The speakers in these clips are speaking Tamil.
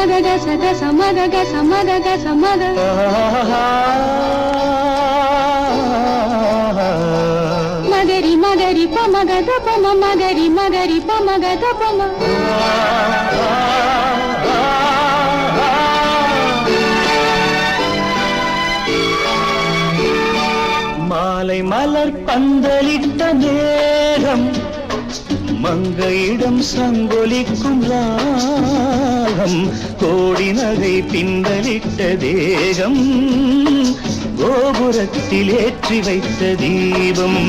சத சமத க சமத. க சமத மகரி மகரி பமக தபம மகரி மகரி பமக தபம. மாலை மலர் பந்தலிட்ட நேரம் மங்கையிடம் சங்கொலிக்கும் ராகம் கோடி நகை பிந்தலிட்ட தேகம் கோபுரத்தில் ஏற்றி வைத்த தீபம்.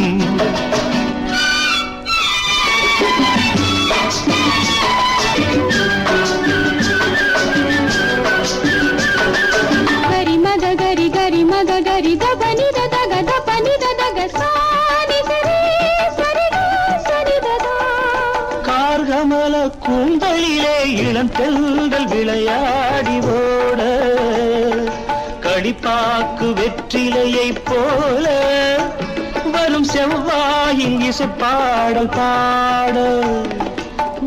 கமல கூந்தலிலே இளம் தெல்கள் விளையாடி ஓட. கடிப்பாக்கு வெற்றிலையை போல வரும் செவ்வாயின் இசை பாடல் பாட.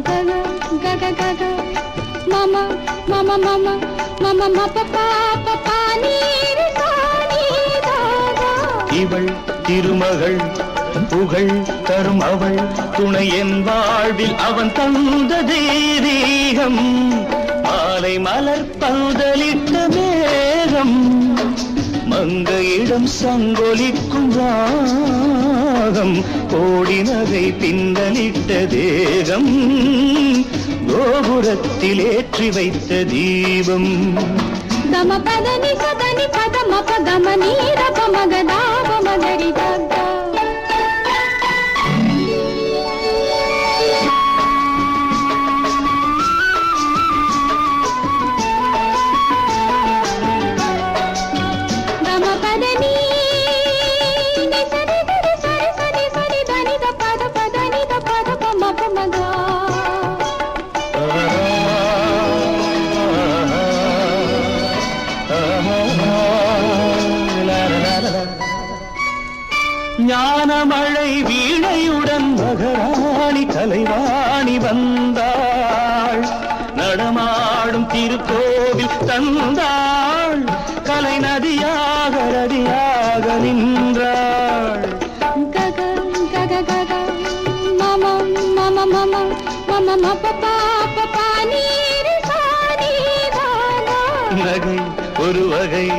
கக கக கக. மம மம மம. மம மப பாப பானீர் இவள் திருமகள் புகழ் தரும் அவள் துணை என் வாழ்வில் அவன் தந்த தெய்வீகம் மாலை மலர் பௌதலிட்ட மேகம் மங்கையிடம் சங்கொலிக்கும் ராகம். கோடி நகை பின்னலிட்ட தேகம் கோபுரத்தில் ஏற்றி வைத்த தீபம். தம பதனி சதனி பதம பதம நீரப மகதாப மகரி ஞானமழை வீணையுடன் மகராணி கலைவாணி வந்தாள். நடமாடும் திருக்கோவில் தந்தாள். கலை நதியாக நதியாக நின்றாள். நகை ஒரு வகை.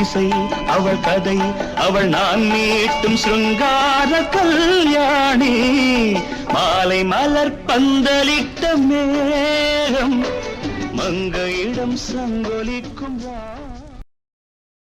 இசை அவள் கதை அவள் நான் மீட்டும் சுங்கார கல்யாணி. மாலை மலர் பந்தலிட்ட மேகம் மங்கையிடம் சங்கொலிக்கும் ரா